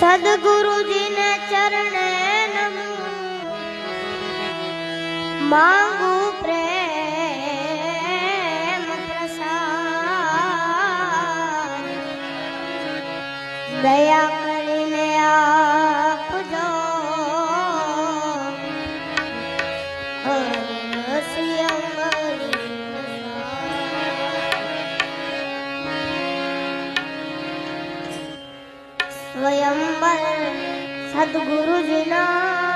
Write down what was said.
સદગુરુજીને ચરણે નમો. માંગુ પ્રેમ પ્રસાદ. દયા કરીને સ્વયંવર સદગુરુજીના